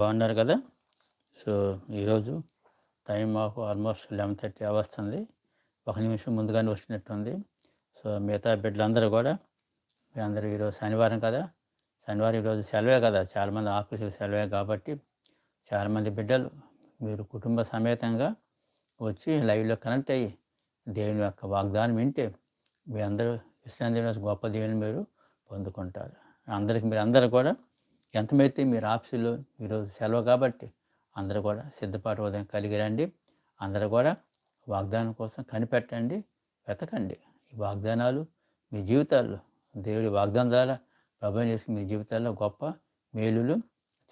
బాగున్నారు కదా? సో ఈరోజు టైం మాకు ఆల్మోస్ట్ లెవెన్ థర్టీ వస్తుంది ఒక నిమిషం ముందుగానే వచ్చినట్టుంది. సో మిగతా బిడ్డలందరూ కూడా మీరందరూ ఈరోజు శనివారం కదా? శనివారం ఈరోజు సెలవే కదా? చాలామంది ఆఫీసులు సెలవే కాబట్టి చాలామంది బిడ్డలు మీరు కుటుంబ సమేతంగా వచ్చి లైవ్లో కనెక్ట్ అయ్యి దేవుని యొక్క వాగ్దానం వింటే మీ అందరూ ఇస్లాం దేవుని గొప్ప దేవుని మీరు పొందుకుంటారు. అందరికి మీరు అందరూ కూడా ఎంతమైతే మీరు ఆఫీసులో ఈరోజు సెలవు కాబట్టి అందరూ కూడా సిద్ధపాటు ఉదయం కలిగి రండి. అందరూ కూడా వాగ్దానం కోసం కనిపెట్టండి. వెతకండి. ఈ వాగ్దానాలు మీ జీవితాల్లో దేవుడి వాగ్దానం ద్వారా ప్రభావం చేసి మీ జీవితాల్లో గొప్ప మేలులు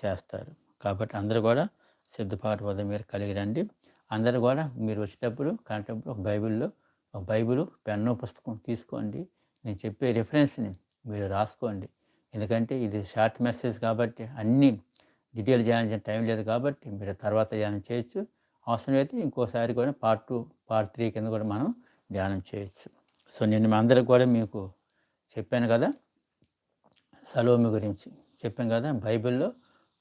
చేస్తారు. కాబట్టి అందరూ కూడా సిద్ధపాటు ఉదయం మీరు కలిగి రండి. అందరూ కూడా మీరు వచ్చేటప్పుడు కనేటప్పుడు ఒక బైబిల్లో ఒక బైబిల్ పెన్ను పుస్తకం తీసుకోండి. నేను చెప్పే రిఫరెన్స్ని మీరు రాసుకోండి. ఎందుకంటే ఇది షార్ట్ మెసేజ్ కాబట్టి అన్నీ డీటెయిల్ చేయాల్సిన టైం లేదు కాబట్టి మీరు తర్వాత ధ్యానం చేయొచ్చు. అవసరమైతే ఇంకోసారి కూడా పార్ట్ టూ పార్ట్ త్రీ కింద కూడా మనం ధ్యానం చేయొచ్చు. సో నేను మా అందరికి కూడా మీకు చెప్పాను కదా సలోమి గురించి చెప్పాను కదా బైబిల్లో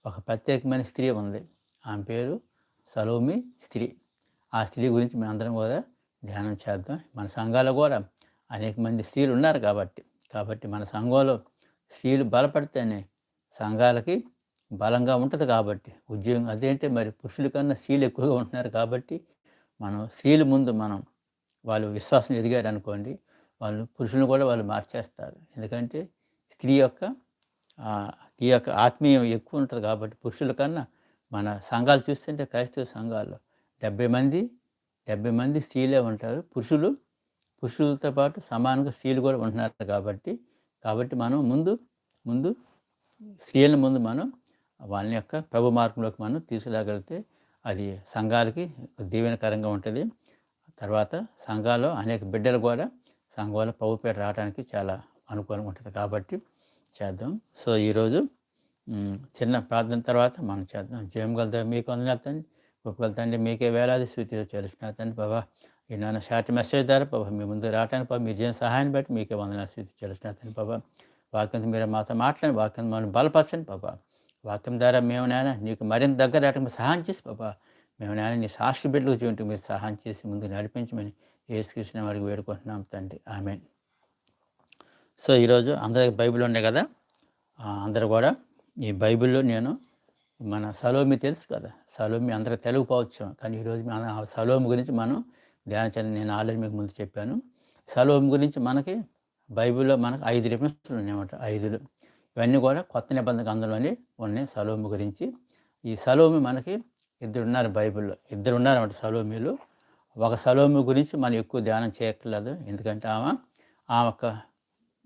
ఒక ప్రత్యేకమైన స్త్రీ ఉంది. ఆమె పేరు సలోమి స్త్రీ. ఆ స్త్రీ గురించి మేము అందరం కూడా ధ్యానం చేద్దాం. మన సంఘాలు కూడా అనేక మంది స్త్రీలు ఉన్నారు కాబట్టి కాబట్టి మన సంఘంలో స్త్రీలు బలపడితేనే సంఘాలకి బలంగా ఉంటుంది కాబట్టి. ఉద్యోగం అదేంటే మరి? పురుషుల కన్నా స్త్రీలు ఎక్కువగా ఉంటున్నారు కాబట్టి మనం స్త్రీల ముందు మనం వాళ్ళు విశ్వాసం ఎదిగారు అనుకోండి వాళ్ళు పురుషులను కూడా వాళ్ళు మార్చేస్తారు. ఎందుకంటే స్త్రీ యొక్క ఈ యొక్క ఆత్మీయం ఎక్కువ ఉంటుంది కాబట్టి పురుషుల కన్నా మన సంఘాలు చూస్తుంటే క్రైస్తవ సంఘాల్లో డెబ్బై మంది డెబ్బై మంది స్త్రీలే ఉంటారు. పురుషులు పురుషులతో పాటు సమానంగా స్త్రీలు కూడా ఉంటున్నారు కాబట్టి కాబట్టి మనం ముందు ముందు స్త్రీల ముందు మనం వాళ్ళ యొక్క ప్రభు మార్గంలోకి మనం తీసుకురాగలిగితే అది సంఘాలకి దీవెనకరంగా ఉంటుంది. తర్వాత సంఘాల్లో అనేక బిడ్డలు కూడా సంఘంలో ప్రభుపేట రావడానికి చాలా అనుకూలంగా ఉంటుంది కాబట్టి చేద్దాం. సో ఈరోజు చిన్న ప్రార్థన తర్వాత మనం చేద్దాం. జయం గలుగుతా మీకు వందనెత్తండి గొప్పగలుగుతండి మీకే వేలాది సూచి చేసిన తండ్రి బాబా ఈ నాన్న షార్ట్ మెసేజ్ ద్వారా బాబా మీ ముందు రావడానికి బాబా మీరు చేసిన సహాయాన్ని బట్టి మీకే వందన స్థితి తెలుసిన తండ్రి బాబా వాక్యం మీరు మాతో మాట్లాడి వాక్యం మనం బలపరచండి బాబా వాక్యం ద్వారా మేము నాయన నీకు మరింత దగ్గర రావడానికి సహాయం చేసి బాబా మేము నాయన నీ సాక్షి బిడ్డలకు చూంటూ మీరు సహాయం చేసి ముందు నడిపించమని ఏసుకృష్ణ వారికి వేడుకుంటున్నాం తండ్రి. ఆమె సో ఈరోజు అందరికి బైబిల్ ఉండే కదా? అందరు కూడా ఈ బైబిల్లో నేను మన సలోమి తెలుసు కదా? సలోమి అందరికి తెలుగు పోవచ్చు. కానీ ఈరోజు మన సలోమి గురించి మనం ధ్యానం నేను ఆల్రెడీ మీకు ముందు చెప్పాను. సలోమి గురించి మనకి బైబిల్లో మనకు ఐదు రిఫరెన్స్లు ఉన్నాయన్నమాట. ఐదులు ఇవన్నీ కూడా కొత్త నిబంధన గ్రంథంలోనే ఉన్నాయి సలోమి గురించి. ఈ సలోమి మనకి ఇద్దరు ఉన్నారు బైబిల్లో. ఇద్దరు ఉన్నారన్నమాట సలోమిలు. ఒక సలోమి గురించి మనం ఎక్కువ ధ్యానం చేయక్కర్లేదు. ఎందుకంటే ఆమె ఆమె యొక్క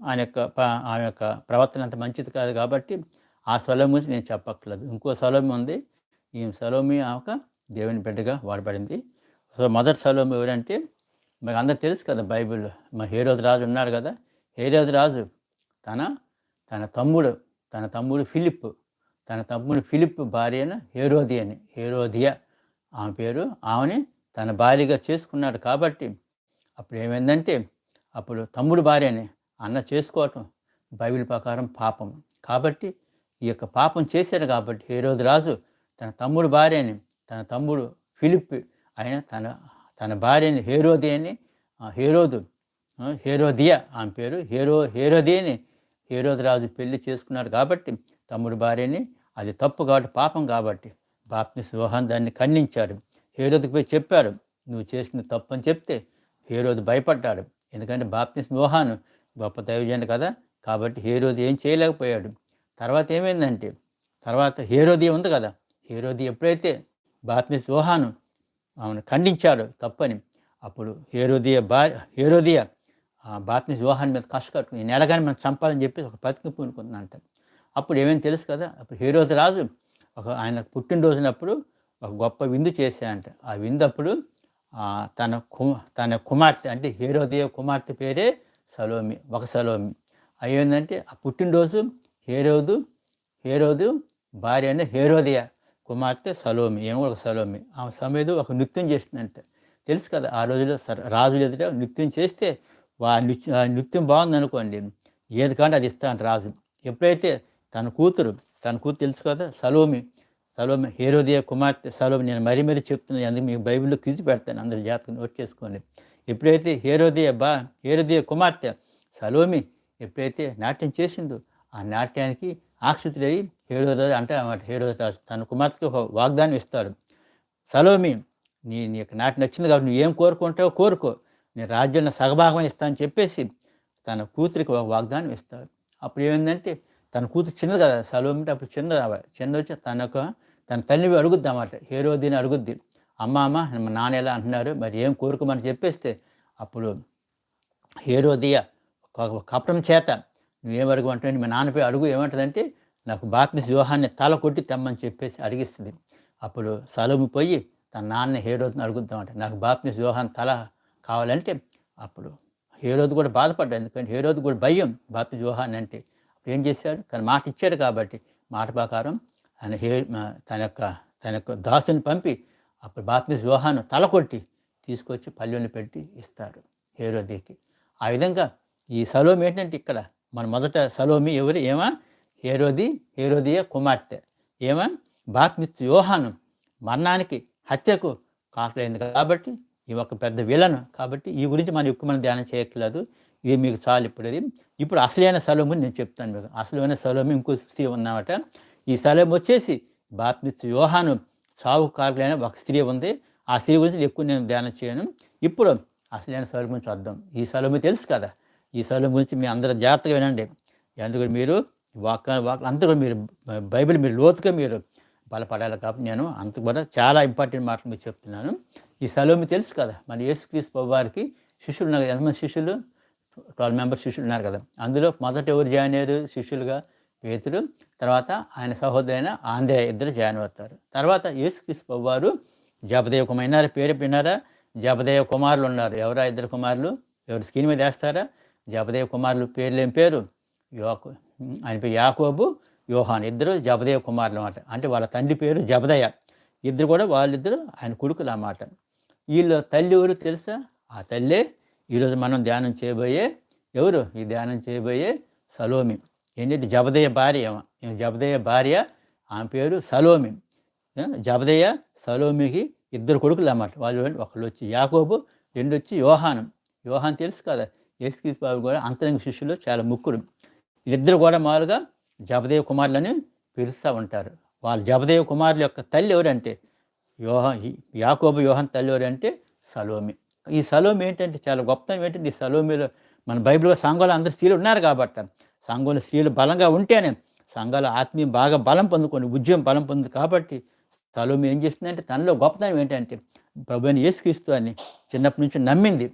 ఆయన యొక్క ఆమె యొక్క ప్రవర్తన అంత మంచిది కాదు కాబట్టి ఆ సలోమి గురించి నేను చెప్పక్కర్లేదు. ఇంకో సలోమి ఉంది. ఈ సలోమి ఆమె దేవుని బిడ్డగా వాడబడింది. సో మదర్ సలోమి ఎవరంటే మీకు అందరికి తెలుసు కదా బైబిల్లో మా హేరోజు రాజు ఉన్నారు కదా. హేరోజు రాజు తన తన తమ్ముడు తన తమ్ముడు ఫిలిప్ తన తమ్ముడు ఫిలిప్ భార్యను హేరోది అని హేరోదియా ఆమె పేరు. ఆమెని తన భార్యగా చేసుకున్నాడు కాబట్టి అప్పుడు ఏమైందంటే అప్పుడు తమ్ముడు భార్యని అన్న చేసుకోవటం బైబిల్ ప్రకారం పాపం. కాబట్టి ఈ యొక్క పాపం చేశాడు కాబట్టి హేరోదు రాజు తన తమ్ముడు భార్యని తన తమ్ముడు ఫిలిప్ ఆయన తన తన భార్యని హేరోది అని హేరోదు హేరోదియా ఆమె పేరు హేరో హేరోదియని హేరోదు రాజు పెళ్ళి చేసుకున్నాడు కాబట్టి తమ్ముడు భార్యని అది తప్పు కాబట్టి పాపం కాబట్టి బాప్ని వివాహం దాన్ని ఖండించాడు. హేరోదుకు పోయి చెప్పారు నువ్వు చేసిన తప్పు అని చెప్తే హేరోదు భయపడ్డాడు. ఎందుకంటే బాప్తిస్ వివాహాన్ని గొప్ప దైవజన్ కదా కాబట్టి హేరోది ఏం చేయలేకపోయాడు. తర్వాత ఏమైందంటే తర్వాత హేరోది ఉంది కదా హేరోది ఎప్పుడైతే బాప్తిస్ వివాహాను ఆమెను ఖండించాడు తప్పని. అప్పుడు హేరోదియ బా హేరోదియ బాత్ని వివాహాన్ని మీద కష్టకట్టు ఈ నెలగాని మనం చంపాలని చెప్పి ఒక బతికి పూనుకుందంట అప్పుడు ఏమైనా తెలుసు కదా అప్పుడు హేరోది రాజు ఒక ఆయన పుట్టినరోజునప్పుడు ఒక గొప్ప విందు చేశాయంట ఆ విందు అప్పుడు తన కు తన కుమార్తె అంటే హేరోదియ కుమార్తె పేరే సలోమి ఒక సలోమి. అయ్యేందంటే ఆ పుట్టినరోజు హేరోదు హేరోదు భార్య అంటే హేరోదియ. కుమార్తె సలోమి ఏమో ఒక సలోమి. ఆమె సమేదు ఒక నృత్యం చేసిందంట. తెలుసు కదా ఆ రోజులో రాజులు ఎదుట నృత్యం చేస్తే వా నృత్యం నృత్యం బాగుంది అనుకోండి ఏది కానీ అది ఇస్తా రాజు. ఎప్పుడైతే తన కూతురు తన కూతురు తెలుసు కదా సలోమి సలోమి హేరోదయ కుమార్తె సలోమి నేను మరీ మరీ చెప్తున్నాను అందుకు మీకు బైబిల్లో క్విజ్ పెడతాను అందరు జాతకం నోట్ చేసుకోండి. ఎప్పుడైతే హేరోదయ బా హేరోదయ కుమార్తె సలోమి ఎప్పుడైతే నాట్యం చేసిందో ఆ నాట్యానికి ఏడో రోజు అంటే అన్నమాట హేరోరాజు తన కుమార్తెకి ఒక వాగ్దానం ఇస్తాడు. సలోమి నీ నీకు నాటి నచ్చింది కాబట్టి నువ్వు ఏం కోరుకుంటావో కోరుకో నీ రాజ్యంలో సగభాగం ఇస్తానని చెప్పేసి తన కూతురికి ఒక వాగ్దానం ఇస్తాడు. అప్పుడు ఏమైందంటే తన కూతురు చిన్నది కదా సలోమి అంటే అప్పుడు చిన్నది చిన్న వచ్చి తనకు తన తల్లి అడుగుద్ది అన్నమాట. హేరోదిని అడుగుద్ది. అమ్మ అమ్మ మా నాన్న ఎలా అంటున్నారు మరి ఏం కోరుకోమని చెప్పేస్తే అప్పుడు హేరోదియ ఒక కపటం చేత నువ్వేం అడుగు అంటే మా నాన్నపై అడుగు ఏమంటుందంటే నాకు బాప్తిస్ వ్యూహాన్ని తల కొట్టి తెమ్మని చెప్పేసి అడిగిస్తుంది. అప్పుడు సలోమి పోయి తన నాన్న హేరోదిని అడుగుద్దామంటే నాకు బాప్తిస్ వ్యూహాన్ తల కావాలంటే అప్పుడు హేరోదు కూడా బాధపడ్డాడు. ఎందుకంటే హేరోదు కూడా భయం బాప్తిస్ వ్యూహాన్ని అంటే. అప్పుడు ఏం చేశాడు? కానీ మాట ఇచ్చాడు కాబట్టి మాట ప్రకారం ఆయన హే తన యొక్క తన యొక్క దాసుని పంపి అప్పుడు బాప్తిస్ వ్యూహాన్ని తల కొట్టి తీసుకొచ్చి పల్లెని పెట్టి ఇస్తాడు హేరోదికి. ఆ విధంగా ఈ సలోమి ఏంటంటే ఇక్కడ మన మొదట సలోమి ఎవరు? ఏమా? హేరోది హేరోదియ కుమార్తె. ఏమా? బాప్మిత్ యోహాను మరణానికి హత్యకు కారణమైంది కాబట్టి ఈ ఒక పెద్ద విలను కాబట్టి ఈ గురించి మనం ఎక్కువ మనం ధ్యానం చేయట్లేదు. ఇది మీకు చాలు ఇప్పుడు ఇది ఇప్పుడు అసలైన సలోము నేను చెప్తాను మీకు. అసలైన సలోము ఇంకో స్త్రీ ఉన్నామట ఈ సలోము వచ్చేసి బాప్మిత్ యోహాను చావు కారకులైన ఒక స్త్రీ ఉంది. ఆ స్త్రీ గురించి ఎక్కువ నేను ధ్యానం చేయను. ఇప్పుడు అసలైన సలోము గురించి వద్దాం ఈ సలోము తెలుసు కదా. ఈ సలోము గురించి మీ అందరూ జాగ్రత్తగా వినండి. ఎందుకంటే మీరు వాక్ వాక్ అంత కూడా మీరు బైబిల్ మీరు లోతుగా మీరు బలపడాలి కాబట్టి నేను అంత కూడా చాలా ఇంపార్టెంట్ మాటలు మీకు చెప్తున్నాను. ఈ సలోమి తెలుసు కదా మన యేసుక్రీస్తు వారికి శిష్యులు ఉన్నారు కదా ఎంతమంది శిష్యులు? ట్వెల్వ్ మెంబర్స్ శిష్యులు ఉన్నారు కదా. అందులో మొదట ఎవరు జాయిన్ అయ్యారు శిష్యులుగా? పేతురు. తర్వాత ఆయన సహోదరైన ఆంధ్ర ఇద్దరు జాయిన్ అవుతారు. తర్వాత యేసుక్రీస్తు వారు జపదేవ కుమార్ పేరు విన్నారా? జపదేవ కుమారులు ఉన్నారు. ఎవరా ఇద్దరు కుమారులు? ఎవరు స్క్రీన్ మీద వేస్తారా? జపదేవ కుమారులు పేర్లు ఏం పేరు? యోకు ఆయన పేరు యాకోబు యోహాన్ ఇద్దరు జబదయ్య కుమారులు అన్నమాట. అంటే వాళ్ళ తండ్రి పేరు జబదయ్య ఇద్దరు కూడా వాళ్ళిద్దరు ఆయన కొడుకులు అన్నమాట. వీళ్ళ తల్లి ఎవరు తెలుసా? ఆ తల్లే ఈరోజు మనం ధ్యానం చేయబోయే ఎవరు? ఈ ధ్యానం చేయబోయే సలోమి. ఏంటంటే జబదయ్య భార్య జబదయ జబదయ్య భార్య ఆమె పేరు సలోమి. ఆ, జబదయ్య సలోమికి ఇద్దరు కొడుకులు అన్నమాట. వాళ్ళు ఒకళ్ళు వచ్చి యాకోబు రెండు వచ్చి యోహానం. యోహాన్ తెలుసు కదా? యేసుక్రీస్తు బాబు కూడా అంతరంగ శిష్యులు చాలా ముక్కుడు. వీళ్ళిద్దరు కూడా మామూలుగా జపదేవ కుమారులని పిలుస్తూ ఉంటారు. వాళ్ళు జపదేవ కుమారుల యొక్క తల్లి ఎవరంటే యోహ యాకోబు యోహన్ తల్లి ఎవరంటే సలోమి. ఈ సలోమి ఏంటంటే చాలా గొప్పతనం ఏంటంటే ఈ సలోమిలో మన బైబిల్లో సంఘంలో అందరు స్త్రీలు ఉన్నారు కాబట్టి సంఘంలో స్త్రీలు బలంగా ఉంటేనే సంఘాల ఆత్మీయం బాగా బలం పొందుకొని ఉద్యమం బలం పొంది కాబట్టి సలోమి ఏం చేస్తుందంటే తనలో గొప్పతనం ఏంటంటే ప్రభు అయిన యేసుక్రీస్తు అని చిన్నప్పటి నుంచి నమ్మింది.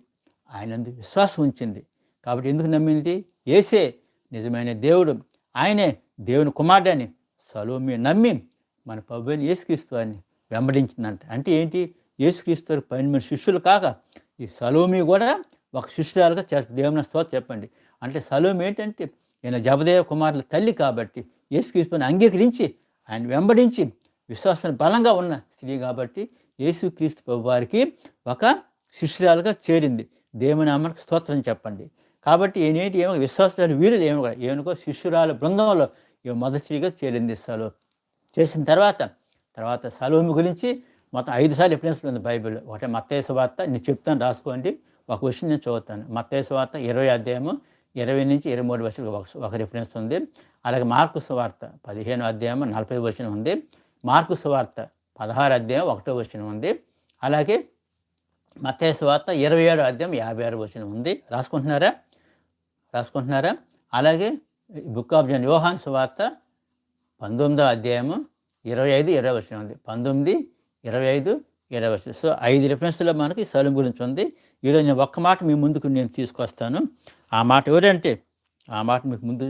ఆయన విశ్వాసం ఉంచింది. కాబట్టి ఎందుకు నమ్మింది? ఏసే నిజమైన దేవుడు. ఆయనే దేవుని కుమారుడని సలోమి నమ్మి మన ప్రభుని యేసుక్రీస్తు అని వెంబడించిందంట. అంటే ఏంటి? యేసుక్రీస్తు పన్నెండు శిష్యులు కాక ఈ సలోమి కూడా ఒక శిష్యురాలుగా చే- దేవుని స్తోత్ర చెప్పండి. అంటే సలోమి ఏంటంటే ఈయన జపదేవ కుమారుల తల్లి కాబట్టి యేసుక్రీస్తుని అంగీకరించి ఆయన వెంబడించి విశ్వాసం బలంగా ఉన్న స్త్రీ కాబట్టి యేసుక్రీస్తు ప్రభు వారికి ఒక శిష్యురాలుగా చేరింది. దేవుని అమ్మకి స్తోత్రం చెప్పండి. కాబట్టి ఈయనేంటి ఏమో విశ్వాసాలు వీరులు ఏమో కూడా ఏమనుకో శిష్యురాల బృందంలో ఈ మొదటిగా చేరింది సలో చేసిన తర్వాత తర్వాత సలోమి గురించి మొత్తం ఐదు సార్లు ఎప్పుడైనా ఉంది బైబిల్లో. ఒకటే మత్తేసు వార్త నేను చెప్తాను రాసుకోండి. ఒక విషయం నేను చదువుతాను. మత్తేసు వార్త ఇరవై అధ్యాయము ఇరవై నుంచి ఇరవై మూడు వర్షాలు ఒక ఒక రిఫరెన్స్ ఉంది. అలాగే మార్కు సువార్త పదిహేను అధ్యాయం నలభై వర్షం ఉంది. మార్కు సువార్త పదహారు అధ్యాయం ఒకటో వర్షం ఉంది. అలాగే మత్తేసు వార్త ఇరవై ఏడు అధ్యాయం యాభై ఆరు వర్షం ఉంది. రాసుకుంటున్నారా? రాసుకుంటున్నారా? అలాగే బుక్ ఆఫ్ జన్ యోహాన్ సువార్త పంతొమ్మిదో అధ్యాయము ఇరవై ఐదు ఇరవై వచ్చిన ఉంది. పంతొమ్మిది ఇరవై ఐదు ఇరవై వచ్చిన సో ఐదు రిఫరెన్స్లో మనకి సలం గురించి ఉంది. ఈరోజు నేను ఒక్క మాట మీ ముందుకు నేను తీసుకొస్తాను. ఆ మాట ఎవరంటే ఆ మాట మీకు ముందు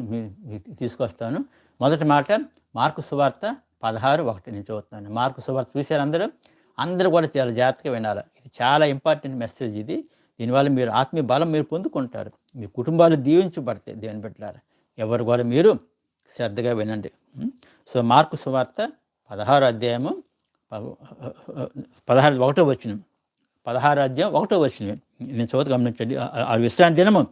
మీకు తీసుకొస్తాను. మొదటి మాట మార్కు సువార్త పదహారు ఒకటి నేను చదువుతాను మార్కు సువార్త చూశారు అందరూ? అందరూ కూడా చాలా జాగ్రత్తగా వినాలి. ఇది చాలా ఇంపార్టెంట్ మెసేజ్ ఇది. దీనివల్ల మీరు ఆత్మీయ బలం మీరు పొందుకుంటారు. మీ కుటుంబాలు దీవించబడతాయి దేవుని పెట్టారు ఎవరు కూడా మీరు శ్రద్ధగా వినండి. సో మార్కు సువార్త పదహారు అధ్యాయము పదహారు ఒకటో వచ్చిన పదహారు అధ్యాయం ఒకటో వచ్చిన నేను చోత గమనించండి. ఆ- విశ్రాంతి దినము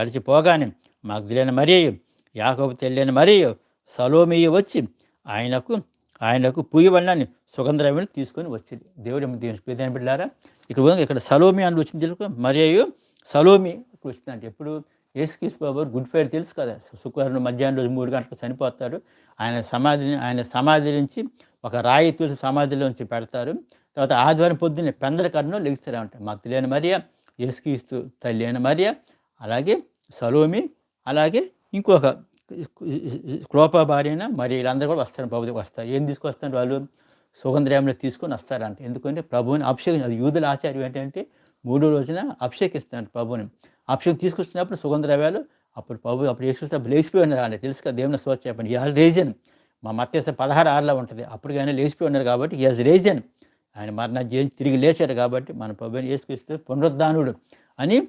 గడిచిపోగానే మాకు తెలియని మరియు యాకోబు తెల్లని మరియు సలోమియు వచ్చి ఆయనకు ఆయనకు పుయ్యబడినని సుగంధరవిని తీసుకొని వచ్చింది. దేవుడు దేని బిడ్డారా ఇక్కడ ఇక్కడ సలోమి అని వచ్చింది తెలుసు? మరియు సలోమి ఇక్కడ వచ్చిందంటే. ఎప్పుడు? యేసుక్రీస్తు బాబు గుడ్ ఫ్రైడే తెలుసు కదా. శుక్రవారం మధ్యాహ్నం రోజు మూడు గంటలకు చనిపోతారు. ఆయన సమాధిని ఆయన సమాధి నుంచి ఒక రాయి తులసి సమాధిలోంచి పెడతారు. తర్వాత ఆదివారం పొద్దున్నే పెందల కన్ను లెగిస్తారంట. మాకు తెలియని మరియ యేసుక్రీస్తు తల్లి అయిన మరియ అలాగే సలోమి అలాగే ఇంకొక క్లోప భార్యన మరి వీళ్ళందరూ కూడా వస్తారు. ప్రభు వస్తారు. ఏం తీసుకొస్తారు వాళ్ళు? సుగంధరాములు తీసుకొని వస్తారంట. ఎందుకంటే ప్రభువుని అభిషేకం అది యూదుల ఆచార్యం ఏంటంటే మూడో రోజున అభిషేకిస్తారంట ప్రభువుని. అభిషేకం తీసుకొచ్చినప్పుడు సుగంధరావ్యాలు అప్పుడు ప్రభు అప్పుడు వేసుకొస్తే అప్పుడు లేచిపోయి ఉన్నారు అంటే. తెలుసు కదా దేవుని స్వచ్ఛ చెప్పండి. ఈ రీజన్ మా మత్స్య పదహారు ఆరులో ఉంటుంది. అప్పుడు కానీ లేచిపోయి ఉన్నారు కాబట్టి యాజ్ రీజన్ ఆయన మరణ జయించి తిరిగి లేచాడు కాబట్టి మన ప్రభుని వేసుకొస్తే పునరుద్ధానుడు అని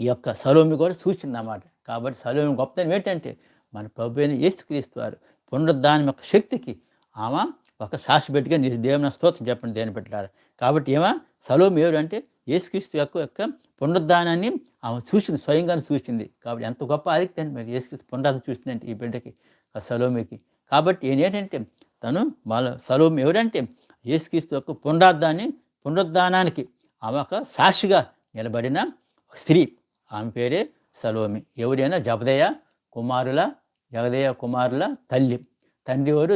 ఈ యొక్క సలోమి కూడా సూచిందన్నమాట. కాబట్టి సలోమి గొప్పతనం ఏంటంటే మన ప్రభు అయిన యేసుక్రీస్తు వారు పునరుద్ధానం యొక్క శక్తికి ఆమె ఒక సాక్షి పెట్టుగా నీ దేవుని స్తోత్రం చెప్పండి దేని పెట్టారు కాబట్టి ఏమా? సలోమి ఎవరు అంటే యేసుక్రీస్తు యొక్క యొక్క పునరుద్ధానాన్ని ఆమె చూసింది స్వయంగానే చూసింది. కాబట్టి ఎంత గొప్ప ఆధిక్యత మరి యేసుక్రీస్తు పునరుద్ధరణ చూసిందంటే ఈ బిడ్డకి ఆ సలోమికి. కాబట్టి ఏంటంటే తను వాళ్ళ సలోమి ఎవరంటే యేసుక్రీస్తు యొక్క పునరుద్ధాన్ని పునరుద్ధానానికి ఆమె ఒక సాక్షిగా నిలబడిన స్త్రీ. ఆమె పేరే సలోమి. ఎవరైనా జబదయ్య కుమారుల జగదయ్య కుమారుల తల్లి. తండ్రి ఎవరు?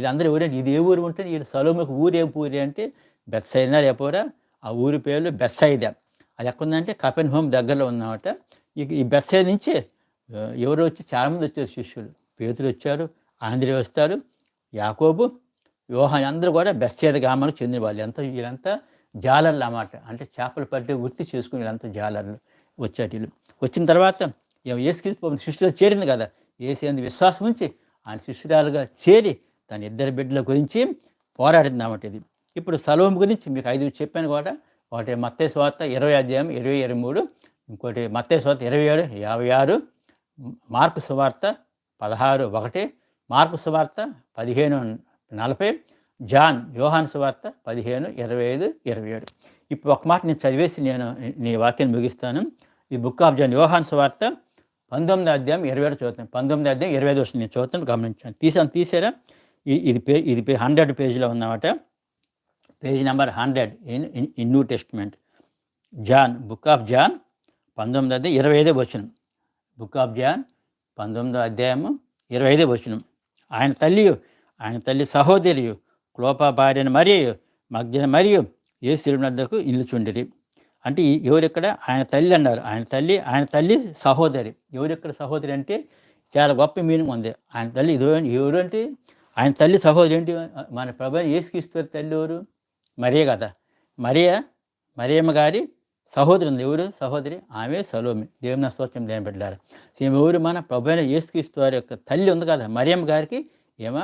వీళ్ళందరూ ఎవరంటే ఇది ఏ ఊరు ఉంటే వీళ్ళు సలోమకు ఊరు ఏ ఊరి అంటే బెత్సైనా లేకపోరా ఆ ఊరి పేర్లు బెస్సైద అది ఎక్కడుందంటే కపెన్ హోమ్ దగ్గరలో ఉందన్నమాట. ఈ బెస్సై నుంచి ఎవరు వచ్చి చాలామంది వచ్చారు శిష్యులు. పేతులు వచ్చారు ఆంధ్ర వస్తారు యాకోబు వ్యూహాన్ని అందరూ కూడా బెస్సేద గ్రామానికి చెందిన వాళ్ళు. ఎంత వీళ్ళంతా జాలర్లు అన్నమాట. అంటే చేపలు పట్టే వృత్తి చేసుకుని వీళ్ళంతా జాలర్లు వచ్చారు వీళ్ళు వచ్చిన తర్వాత ఏసుక్రీస్తు శిష్యులు చేరింది కదా. ఏసేందు విశ్వాసం ఉంచి ఆయన శిష్యురాలుగా చేరి తన ఇద్దరు బిడ్డల గురించి పోరాడింది అన్నమాట ఇది. ఇప్పుడు సలోం గురించి మీకు ఐదు చెప్పాను కూడా ఒకటి మత్తే స్వార్త ఇరవై అధ్యాయం ఇరవై ఇరవై మూడు. ఇంకోటి మత్తే స్వార్త ఇరవై ఏడు యాభై ఆరు. మార్కు సువార్త పదహారు ఒకటి. మార్కు సువార్త పదిహేను నలభై. జాన్ యోహాన్ సువార్త పదిహేను ఇరవై ఐదు ఇరవై ఏడు. ఇప్పుడు ఒక మాట నేను చదివేసి నేను నీ వాక్యాన్ని ముగిస్తాను. ఈ బుక్ ఆఫ్ జాన్ యోహాన్ సువార్త పంతొమ్మిది అధ్యాయం ఇరవై ఏడు చదువుతాను. పంతొమ్మిది అధ్యాయం ఇరవై ఐదు వస్తుంది నేను చదువుతాను గమనించాను. తీసాను తీసారా. ఇది పే ఇది పే హండ్రెడ్ పేజీలో ఉందన్నమాట. Page number hundred in in new testament. John book of John పంతొమ్మిది అధ్యాయం ఇరవై ఐదో వచనం. బుక్ ఆఫ్ జాన్ పంతొమ్మిదో అధ్యాయము ఇరవై ఐదో వచనం. ఆయన తల్లి ఆయన తల్లి సహోదరి క్లోపా భార్యను మరియు మగ్జన మరియు ఏ సిరినద్దకు నిలుచుండిరి. అంటే ఎవరిక్కడ? ఆయన తల్లి అన్నారు. ఆయన తల్లి ఆయన తల్లి సహోదరి. ఎవరిక్కడ సహోదరి అంటే చాలా గొప్ప మీనింగ్ ఉంది. ఆయన తల్లి ఇది ఎవరు అంటే ఆయన తల్లి సహోదరి ఏంటి? మన ప్రభు ఏసుకిస్తారు తల్లి ఎవరు? మరియే కదా. మరియా మరియమ్మ గారి సహోదరి ఉంది ఎవరు? సహోదరి ఆమె సలోమి. దేవుని స్తోత్రం దేని పెట్టారు ఈమె ఎవరు? మన ప్రభు అయిన యొక్క తల్లి ఉంది కదా. మరియమ్మ గారికి ఏమో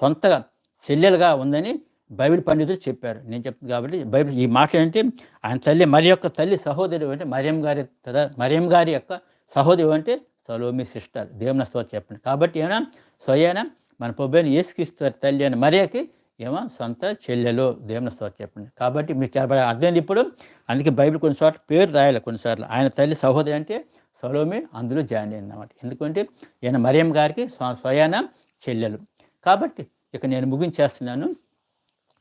సొంతగా చెల్లెలుగా ఉందని బైబిల్ పండితులు చెప్పారు. నేను చెప్తుంది కాబట్టి బైబిల్ ఈ మాట ఏంటి? ఆయన తల్లి మరి యొక్క తల్లి సహోదరి అంటే మరియం గారి తద మరియం గారి యొక్క సహోదరి అంటే సలోమి సిస్టర్. దేవుని స్తోత్రం చెప్పండి. కాబట్టి ఏమైనా స్వయాన మన పొబ్బైన యేసుక్రీస్తు తల్లి అని మరియకి ఏమో సొంత చెల్లెలు దేవుని స్తోత్రం చెప్పండి. కాబట్టి మీకు చాలా అర్థమైంది ఇప్పుడు? అందుకే బైబిల్ కొన్నిసార్లు పేరు రాయాలి కొన్నిసార్లు. ఆయన తల్లి సహోదరి అంటే సలోమి అందులో జాయిన్ అయింది అనమాట ఎందుకంటే ఈయన మరియం గారికి స్వయాన చెల్లెలు. కాబట్టి ఇక నేను ముగించేస్తున్నాను.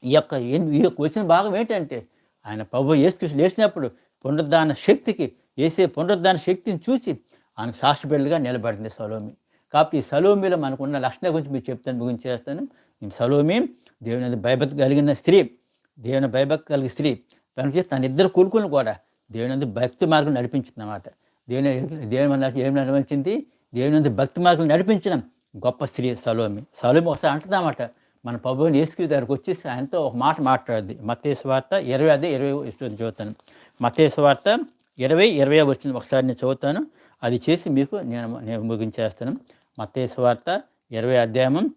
ఈ యొక్క ఈ యొక్క వచ్చిన భాగం ఏంటంటే ఆయన ప్రభు ఏసుకృష్ణ లేచినప్పుడు పునరుద్ధాన శక్తికి వేసే పునరుద్ధాన శక్తిని చూసి ఆయనకు సాక్షిబిడ్డలుగా నిలబడింది సలోమి. కాబట్టి ఈ సలోమిలో మనకున్న లక్షణం గురించి మీకు చెప్తాను ముగించేస్తాను ఈ సలోమి దేవుని భయభక్తి కలిగిన స్త్రీ దేవుని భయభక్తి కలిగిన స్త్రీ కనుక తన ఇద్దరు కూలుకుని కూడా దేవుని భక్తి మార్గం నడిపించింది అన్నమాట దేవుని దేవుని ఏమి నడిపించింది? దేవుని భక్తి మార్గం నడిపించడం గొప్ప స్త్రీ సలోమి. సలోమి ఒకసారి అంటుందన్నమాట మన ప్రభువుని యేసుకి దగ్గరకు వచ్చేసి ఆయనతో ఒక మాట మాట్లాడద్ది. మతేసు వార్త ఇరవై అదే ఇరవై చదువుతాను. మత్తేసు వార్త ఇరవై ఇరవై వచ్చింది ఒకసారి నేను చదువుతాను. అది చేసి మీకు నేను నేను ముగించేస్తాను. మత్తేసు వార్త ఇరవై అధ్యాయం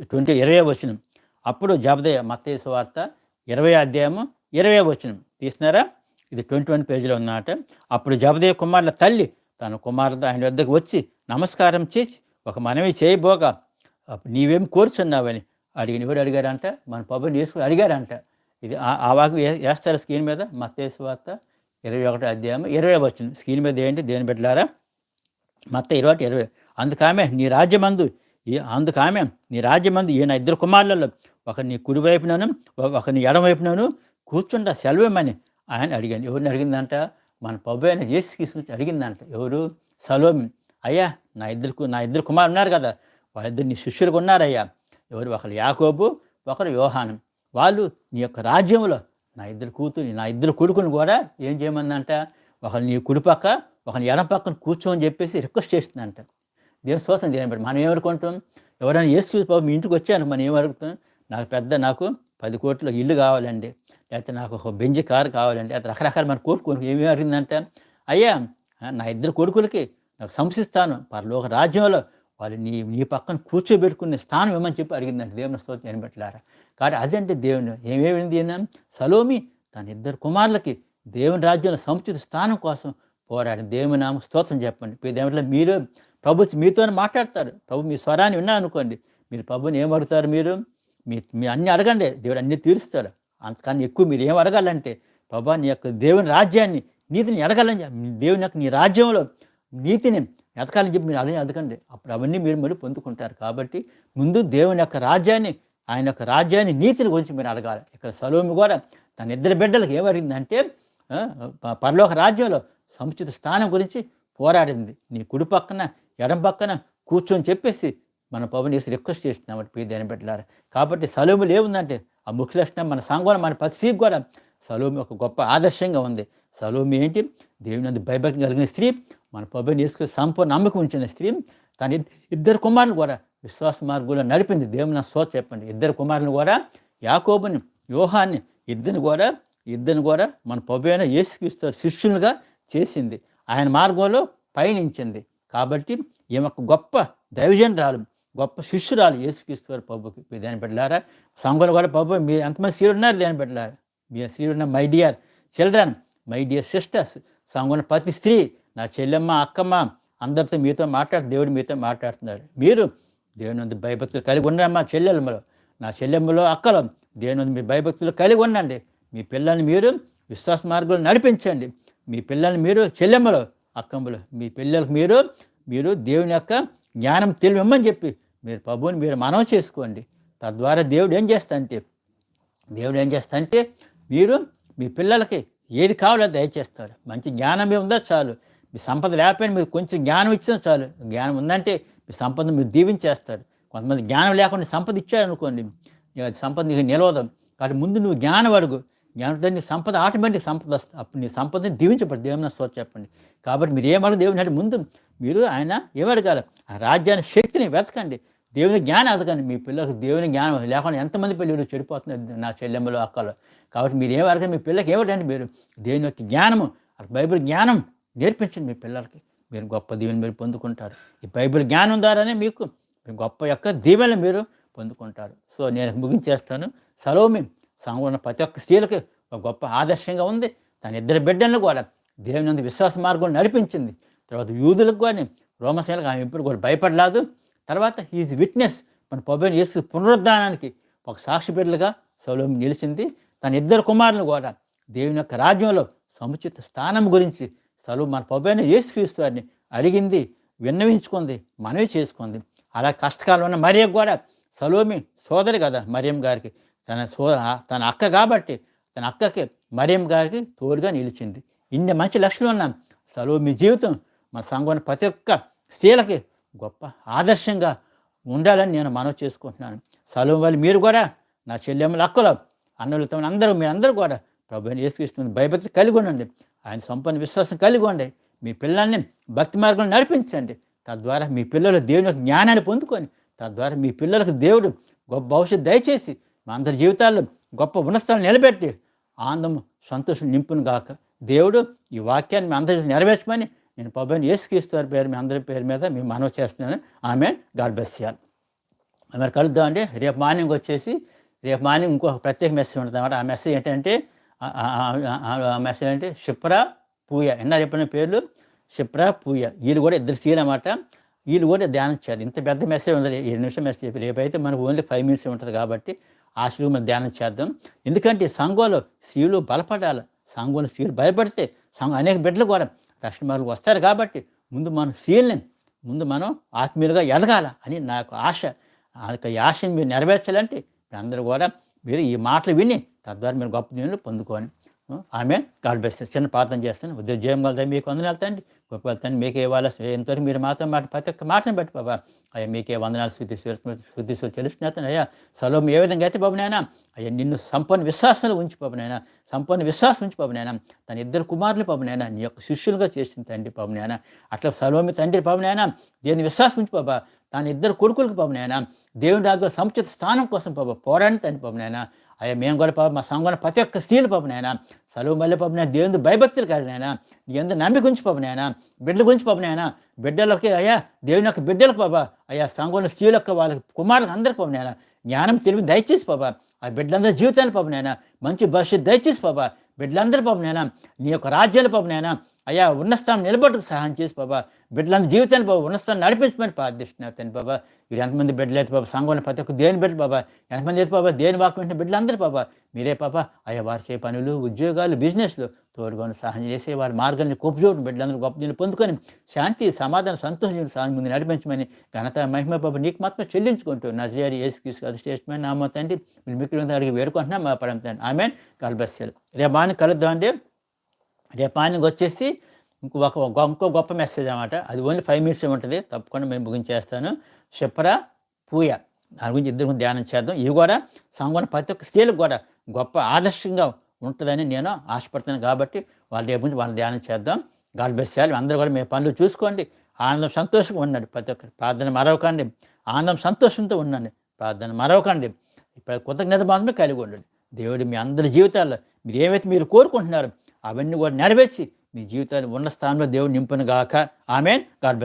ట్వంటీ ఇరవై వచనం. అప్పుడు జబదయ మత్తేసు వార్త ఇరవై అధ్యాయము ఇరవై వచనం. తీసినారా? ఇది ట్వంటీ వన్ పేజీలో ఉన్నమాట. అప్పుడు జబదయ కుమారుల తల్లి తన కుమారుడు ఆయన వద్దకు వచ్చి నమస్కారం చేసి ఒక మనవి చేయబోగా అప్పుడు నీవేం కోరుచున్నావని అడిగిన ఎవరు అడిగారంట? మన పబ్బుని వేసుకుని అడిగారంట. ఇది ఆ- ఆ వాకు వేస్తారు స్క్రీన్ మీద? మత్తేసు వార్త ఇరవై ఒకటి అధ్యాయం ఇరవై వచ్చింది స్క్రీన్ మీద ఏంటి? దేని పెట్టారా మత్త ఇరవై ఇరవై. అందుకామె నీ రాజ్యమందు అందుకామె ఆమె నీ రాజ్యమందు ఈ నా ఇద్దరు కుమారులలో ఒక నీ కుడి వైపునను ఒక నీ ఎడం వైపునను కూర్చుంటా సెలవేమని ఆయన అడిగాను. ఎవరిని అడిగిందంట? మన పబ్బు అయిన యేసు అడిగిందంట. ఎవరు? సలోమి. అయ్యా నా ఇద్దరు నా ఇద్దరు కుమారు ఉన్నారు కదా వాళ్ళిద్దరు నీ శిష్యులకు ఉన్నారయ్యా. ఎవరు? ఒకరు యాకోబు ఒకరు యోహానం. వాళ్ళు నీ యొక్క రాజ్యంలో నా ఇద్దరు కూతురు నా ఇద్దరు కొడుకుని కూడా ఏం చేయమందంట? ఒకరు నీ కుడి పక్క ఒకరిని ఎడం పక్కన కూర్చోని చెప్పేసి రిక్వెస్ట్ చేస్తుందంట. దేవుని స్తోత్రం దేవుని మనం ఏమనుకుంటాం ఎవరైనా ఏసు చూసి బాబు మీ ఇంటికి వచ్చాను మనం ఏమడుగుతాం నాకు పెద్ద నాకు పది కోట్ల ఇల్లు కావాలండి. లేకపోతే నాకు ఒక బెంజ్ కారు కావాలండి. లేకపోతే రకరకాల మన కోరుకోను ఏమేమి అడిగిందంటే? అయ్యా నా ఇద్దరు కొడుకులకి నాకు సంశిస్తాను పరలోక రాజ్యంలో వాళ్ళు నీ నీ పక్కన కూర్చోబెట్టుకునే స్థానం ఏమని చెప్పి అడిగిందంటే దేవుని స్తోత్రం ఏమబెట్టలారా కాబట్టి అదంటే దేవుని ఏమేమింది సలోమి తన ఇద్దరు కుమారులకి దేవుని రాజ్యంలో సముచిత స్థానం కోసం పోరాడి దేవుని నామ స్తోత్రం చెప్పండి. దేవుట్లో మీరు ప్రభు మీతో మాట్లాడతారు. ప్రభు మీ స్వరాన్ని విన్నా అనుకోండి మీరు ప్రభుని ఏం అడుగుతారు మీరు? మీ మీ అన్ని అడగండి. దేవుడు అన్నీ తీరుస్తాడు. అంతకన్నా ఎక్కువ మీరు ఏం అడగాలంటే ప్రభా నీ యొక్క దేవుని రాజ్యాన్ని నీతిని ఎడగాలని దేవుని యొక్క నీ రాజ్యంలో నీతిని ఎతకాలని చెప్పి మీరు అలాగే ఎదకండి అప్పుడు అవన్నీ మీరు మళ్ళీ పొందుకుంటారు. కాబట్టి ముందు దేవుని యొక్క రాజ్యాన్ని ఆయన యొక్క రాజ్యాన్ని నీతిని గురించి మీరు అడగాలి. ఇక్కడ సలోమి కూడా తన ఇద్దరు బిడ్డలకు ఏమడిగిందంటే పరలోక రాజ్యంలో సముచిత స్థానం గురించి పోరాడింది. నీ కుడి పక్కన ఎడం పక్కన కూర్చొని చెప్పేసి మన పవన్ చేసి రిక్వెస్ట్ చేస్తున్నాం ప్రియ దేని పెట్టారు కాబట్టి సలోములు ఏముందంటే ఆ ముఖ్య లక్షణం మన సాంగోళం మన ప్రతి కూడా సలోమి ఒక గొప్ప ఆదర్శంగా ఉంది. సలోమి ఏంటి? దేవుని భయభక్తి కలిగిన స్త్రీ మన పబ్బని చేసుకుని సంపూర్ణ నమ్మకం ఉంచిన స్త్రీ తన ఇద్దరు కుమారులు కూడా విశ్వాస మార్గంలో నడిపింది. దేవుని నా చెప్పండి. ఇద్దరు కుమారులు కూడా యాకోబుని వ్యూహాన్ని ఇద్దరిని కూడా ఇద్దరిని కూడా మన పబ్బు అయిన యేసుక్రీస్తు శిష్యులుగా చేసింది. ఆయన మార్గంలో పయనించింది. కాబట్టి ఈమె గొప్ప దైవజనరాలు గొప్ప శిష్యురాలు యేసుక్రీస్తు వారి ప్రభుకి మీరు దాన్ని పెట్టలారా సంఘులు కూడా ప్రభు మీరు ఎంతమంది సీరు ఉన్నారు దాన్ని పెట్టలారా మీ సీరు ఉన్న my dear children my dear sisters సంఘంలో ప్రతి స్త్రీ నా చెల్లెమ్మ అక్కమ్మ అందరితో మీతో మాట్లాడు దేవుడు మీతో మాట్లాడుతున్నారు. మీరు దేవుని భయభక్తులు కలిగి ఉన్నారమ్మా చెల్లెమ్మలో నా చెల్లెమ్మలో అక్కలో దేవుని మీ భయభక్తులు కలిగి ఉండండి. మీ పిల్లల్ని మీరు విశ్వాస మార్గంలో నడిపించండి. మీ పిల్లల్ని మీరు చెల్లెమ్మలో అక్కంబులు మీ పిల్లలకు మీరు మీరు దేవుని యొక్క జ్ఞానం తెలివమ్మని చెప్పి మీరు ప్రభువుని మీరు మనం చేసుకోండి. తద్వారా దేవుడు ఏం చేస్తా అంటే దేవుడు ఏం చేస్తా అంటే మీరు మీ పిల్లలకి ఏది కావాలో దయచేస్తారు. మంచి జ్ఞానం ఉందో చాలు. మీ సంపద లేకపోయినా మీకు కొంచెం జ్ఞానం ఇచ్చినా చాలు. జ్ఞానం ఉందంటే మీ సంపద మీరు దీవించేస్తారు. కొంతమంది జ్ఞానం లేకుండా సంపద ఇచ్చారనుకోండి సంపద నీకు నిలవదు. కాబట్టి ముందు నువ్వు జ్ఞానం అడుగు. జ్ఞానంతో నీ సంపద ఆటోమేటిక్ సంపద అప్పుడు నీ సంపదని దీవించబడి దేవుని స్తో చెప్పండి. కాబట్టి మీరు ఏమడదు దేవుని అంటే ముందు మీరు ఆయన ఏమడగాలి ఆ రాజ్యాన్ని శక్తిని వెతకండి. దేవుని జ్ఞానం ఎదకండి మీ పిల్లలకు దేవుని జ్ఞానం లేకుండా ఎంతమంది పిల్లలు చెడిపోతున్నారు నా చెల్లెమ్మలు అక్కలు. కాబట్టి మీరు ఏం అడగండి మీ పిల్లలకి ఏమిటండి మీరు? దేవుని యొక్క జ్ఞానము బైబిల్ జ్ఞానం నేర్పించండి మీ పిల్లలకి. మీరు గొప్ప దీవెని మీరు పొందుకుంటారు. ఈ బైబిల్ జ్ఞానం ద్వారానే మీకు గొప్ప యొక్క దీవెన మీరు పొందుకుంటారు. సో నేను ముగించేస్తాను. సలోమి సంఘం ప్రతి ఒక్క స్త్రీలకి ఒక గొప్ప ఆదర్శంగా ఉంది. తన ఇద్దరు బిడ్డలను కూడా దేవుని విశ్వాస మార్గం నడిపించింది. తర్వాత యూదులకు కానీ రోమశైలకు ఆమె ఇప్పుడు కూడా భయపడలేదు. తర్వాత ఈజ్ విట్నెస్ మన పబ్బైన యేసు పునరుద్ధానానికి ఒక సాక్షి బిడ్డలుగా సౌలభ్యం నిలిచింది. తన ఇద్దరు కుమారులు కూడా దేవుని యొక్క రాజ్యంలో సముచిత స్థానం గురించి సలు మన పబ్బైన యేసుక్రీస్తు వారిని అడిగింది విన్నవించుకుంది మనవి చేసుకుంది. అలా కష్టకాలం ఉన్న కూడా సలోమి సోదరి కదా మరియం గారికి. తన సో తన అక్క కాబట్టి తన అక్కకి మరియం గారికి తోడుగా నిలిచింది. ఇన్ని మంచి లక్షలు ఉన్నాం. సలోమి జీవితం మన సంఘం ప్రతి ఒక్క స్త్రీలకి గొప్ప ఆదర్శంగా ఉండాలని నేను మనవి చేసుకుంటున్నాను. సలో వాళ్ళు మీరు కూడా నా చెల్లెమ్మల అక్కలు అన్నలతో అందరూ మీరందరూ కూడా ప్రభుని ఏసుకృష్ణ భయభక్తి కలిగి ఉండండి. ఆయన సంపన్న విశ్వాసం కలిగి ఉండండి. మీ పిల్లల్ని భక్తి మార్గంలో నడిపించండి. తద్వారా మీ పిల్లలు దేవుని యొక్క జ్ఞానాన్ని పొందుకొని తద్వారా మీ పిల్లలకు దేవుడు గొప్ప భవిష్యత్తు దయచేసి అందరి జీవితాల్లో గొప్ప ఉన్నతాలు నిలబెట్టి ఆనందం సంతోషం నింపును గాక. దేవుడు ఈ వాక్యాన్ని మీ అందరి నెరవేర్చమని నేను పబ్బని ఏసుక్రీస్తు పేరు మీ అందరి పేరు మీద మేము మనవి చేస్తున్నాను. ఆమె గాడ్ బెస్ చేయాలి మరి కలుద్దాం అండి. రేపు మార్నింగ్ వచ్చేసి రేపు మార్నింగ్ ఇంకొక ప్రత్యేక మెసేజ్ ఉంటుంది అనమాట ఆ మెసేజ్ ఏంటంటే ఆ మెసేజ్ అంటే షిప్రా పూయ. ఎన్నారు చెప్పిన పేర్లు? షిప్రా పూయ. వీళ్ళు కూడా ఇద్దరు సీలు అనమాట వీళ్ళు కూడా ధ్యానం చేయాలి. ఇంత పెద్ద మెసేజ్ ఉంది ఏడు నిమిషం మెసేజ్ చెప్పి అయితే మనకు ఓన్లీ ఫైవ్ మినిట్స్ ఉంటుంది కాబట్టి ఆ స్త్రీలు మీద ధ్యానం చేద్దాం. ఎందుకంటే సంఘంలో స్త్రీలు బలపడాలి. సంఘంలో స్త్రీలు భయపడితే సంఘం అనేక బిడ్డలు కూడా రక్షణ మార్గం వస్తారు కాబట్టి ముందు మనం స్త్రీలని ముందు మనం ఆత్మీయులుగా ఎదగాల అని నాకు ఆశ. ఆ యొక్క ఈ ఆశని మీరు నెరవేర్చాలంటే అందరూ కూడా మీరు ఈ మాటలు విని తద్వారా మీరు గొప్ప దీవులు పొందుకోండి. ఆమె గాడ్ బెస్ట్ చిన్న ప్రార్థన చేస్తాను. ఉద్యోగం కలుగుతాయి మీకు అందరూ వెళ్తాండి గొప్ప తండ్రి మీకే ఇవ్వాలి? ఎంతవరకు మీరు మాత్రం మాట ప్రతి ఒక్క మాటను బట్టి బాబా అయ్యా మీకే వందనాలు శుద్ధి శుద్ధి తెలుస్తున్నాను అయ్యా సలోం ఏ విధంగా అయితే బాబు నాయన అయ్యా నిన్ను సంపూర్ణ విశ్వాసంలో ఉంచి నాయన సంపూర్ణ విశ్వాసం ఉంచి నాయన తన ఇద్దరు కుమారులు పాపనైనా నీ యొక్క శిష్యులుగా చేసిన తండ్రి పాపనైనా అట్లా సలోమి తండ్రి పాపనైనా దేని విశ్వాసం ఉంచి బాబా తన ఇద్దరు కొడుకులకు పాపనైనా దేవుని రాగ సముచిత స్థానం కోసం పాప పోరాడిన తండ్రి పాపనైనా అయ్యా మేము కూడా పాప మా సంఘం ప్రతి ఒక్క స్త్రీలు పాపనైనా సలువు మళ్ళీ పాపనైనా దేవుని భయభక్తులు కలిగినైనా నీ నమ్మి గురించి పాపనైనా బిడ్డల గురించి పాపనైనా బిడ్డలకి అయ్యా దేవుని యొక్క బిడ్డలకు పాపా అయ్యా సంఘంలో స్త్రీల యొక్క వాళ్ళకి కుమారులకు అందరికి పాపనైనా జ్ఞానం తెలివి దయచేసి పాపా ఆ బిడ్డలందరి జీవితాలు పాపనైనా మంచి భవిష్యత్తు దయచేసి పాపా బిడ్డలందరి పాపనైనా నీ యొక్క రాజ్యాల పాపనైనా అయ్యా ఉన్నస్థానం నిలబడకు సహాయం చేసి బాబా. బిడ్డలందరి జీవితాన్ని బాబా ఉన్నస్థానం నడిపించమని ప్రార్థిస్తున్నాను తండ్రి బాబా. మీరు ఎంతమంది బిడ్డలు అయితే బాబా సంఘంలో ప్రతి ఒక్క దేని బిడ్డ బాబా? ఎంతమంది అయితే బాబా దేని వాకు వింటున్న బిడ్డలందరూ బాబా? మీరే పాప అయ్యా వారు చే పనులు ఉద్యోగాలు బిజినెస్లు తోడుగా సహాయం చేసి వారి మార్గాన్ని కోపచోటు బిడ్డలందరూ గొప్ప దీన్ని పొందుకొని శాంతి సమాధానం సంతోషం సహాయం ముందు నడిపించమని ఘనత మహిమ బాబా నీకు మాత్రం చెల్లించుకుంటూ నజరియారి ఏసు తీసుకు అధిష్టమైన శ్రేష్టమైన తండ్రి. మీరు మీకు అడిగి వేడుకుంటున్నాం మా పరం ఆమె కలబస్యాలు రేపు బాగా కలుద్దామండి అండి. మార్నింగ్ వచ్చేసి ఇంకొక ఒక ఇంకో గొప్ప మెసేజ్ అనమాట అది ఓన్లీ ఫైవ్ మినిట్స్ ఉంటుంది. తప్పకుండా మేము ముగించేస్తాను. క్షిప్ర పూయ. దాని గురించి ఇద్దరు ధ్యానం చేద్దాం. ఇవి కూడా సంఘం ప్రతి ఒక్క స్త్రీలకు కూడా గొప్ప ఆదర్శంగా ఉంటుందని నేను ఆశపడుతున్నాను కాబట్టి వాళ్ళ రేపు నుంచి వాళ్ళని ధ్యానం చేద్దాం. గాడ్ బెస్ చేయాలి అందరూ కూడా మీ పనులు చూసుకోండి. ఆనందం సంతోషంగా ఉండండి ప్రతి ఒక్కరు. ప్రార్థన మరవకండి. ఆనందం సంతోషంతో ఉండండి. ప్రార్థన మరవకండి. ఇప్పుడు కృతజ్ఞత మాత్రమే కలిగి ఉండండి. దేవుడు మీ అందరి జీవితాల్లో మీరు ఏమైతే మీరు కోరుకుంటున్నారో అవన్నీ కూడా నెరవేర్చి మీ జీవితాన్ని ఉన్న స్థానంలో దేవుడు నింపును గాక ఆమెన్. గాడ్